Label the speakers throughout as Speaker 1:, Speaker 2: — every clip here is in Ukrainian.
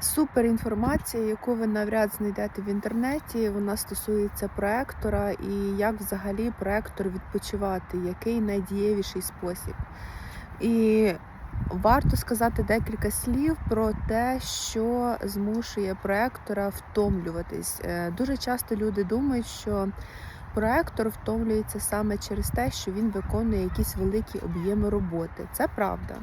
Speaker 1: Супер інформація, яку ви навряд знайдете в інтернеті. Вона стосується проектора і як взагалі проектор відпочивати, який найдієвіший спосіб. І варто сказати декілька слів про те, що змушує проектора втомлюватись. Е, Дуже часто люди думають, що проектор втомлюється саме через те, що він виконує якісь великі об'єми роботи. Це правда.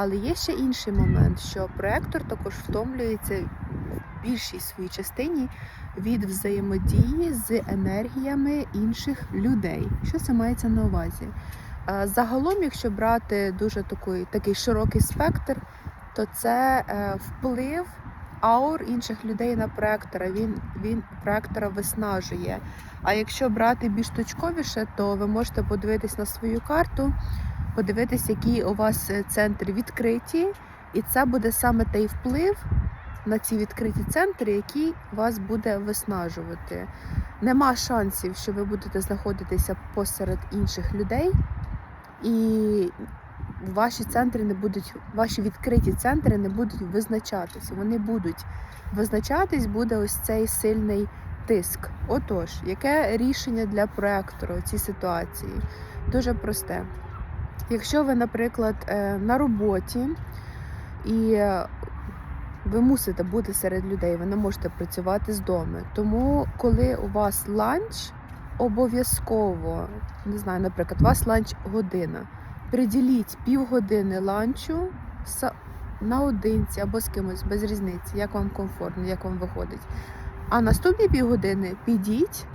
Speaker 1: Але є ще інший момент, що проектор також втомлюється в більшій своїй частині від взаємодії з енергіями інших людей. Що це мається на увазі? Загалом, якщо брати дуже такий, такий широкий спектр, то це е, вплив аур інших людей на проектора. Він, він проектора виснажує. А якщо брати більш точковіше, то ви можете подивитись на свою карту, подивитись, які у вас е, центри відкриті, і це буде саме той вплив на ці відкриті центри, який вас буде виснажувати. Нема шансів, що ви будете знаходитися посеред інших людей, і ваші центри не будуть, ваші відкриті центри не будуть визначатися. Вони будуть визначатись, буде ось цей сильний тиск. Отож, яке рішення для проектору у цій ситуації? Дуже просте. Якщо ви, наприклад, е, на роботі і ви мусите бути серед людей, ви не можете працювати з дому. Тому, коли у вас ланч, обов'язково, не знаю, наприклад, у вас ланч година. Приділіть півгодини ланчу наодинці або з кимось без різниці, як вам комфортно, як вам виходить. А наступні півгодини підіть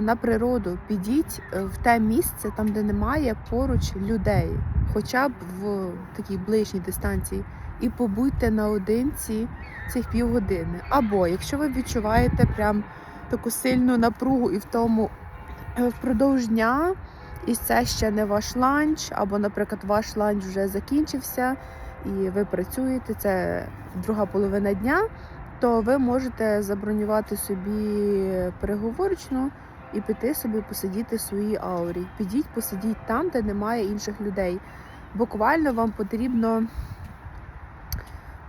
Speaker 1: на природу, підіть е, в те місце, там, де немає поруч людей, хоча б в такій ближній дистанції, і побудьте наодинці цих півгодини. Або якщо ви відчуваєте прям таку сильну напругу і в тому е, впродовж дня, і це ще не ваш ланч, або, наприклад, ваш ланч вже закінчився, і ви працюєте, це друга половина дня то ви можете забронювати собі переговорочну і піти собі посидіти в своїй аурі. Підіть, посидіть там, де немає інших людей. Буквально вам потрібно,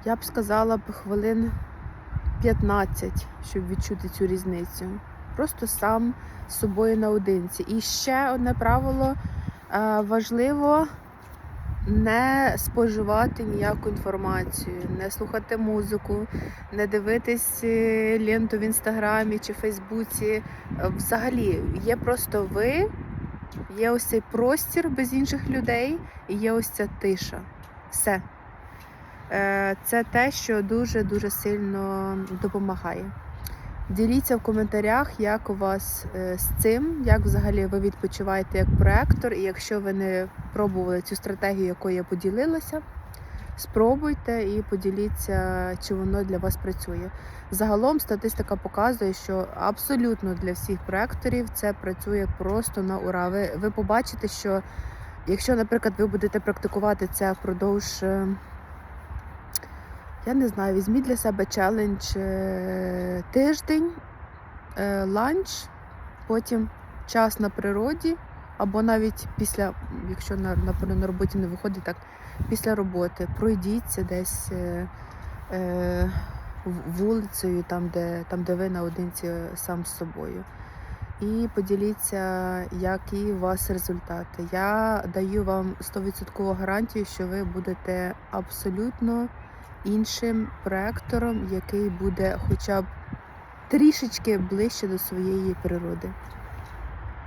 Speaker 1: я б сказала хвилин 15, щоб відчути цю різницю. Просто сам з собою наодинці. І ще одне правило е, важливо не споживати ніяку інформацію, не слухати музику, не дивитись е, ленту в інстаграмі чи Фейсбуці. Е, Взагалі, є просто ви, є ось цей простір без інших людей, і є ось ця тиша. Все. Е, Це те, що дуже-дуже сильно допомагає. Діліться в коментарях, як у вас е, з цим, як взагалі ви відпочиваєте як проектор. І якщо ви не пробували цю стратегію, якою я поділилася, спробуйте і поділіться, чи воно для вас працює. Загалом статистика показує, що абсолютно для всіх проекторів це працює просто на ура. Ви, ви побачите, що якщо, наприклад, ви будете практикувати це впродовж. Я не знаю, візьміть для себе челендж е, тиждень, е, ланч, потім час на природі, або навіть після, якщо на, на, на роботі не виходить, так після роботи пройдіться десь е, е, вулицею, там де, там, де ви наодинці сам з собою. І поділіться, які у вас результати. Я даю вам 100% гарантію, що ви будете абсолютно іншим проектором, який буде хоча б трішечки ближче до своєї природи.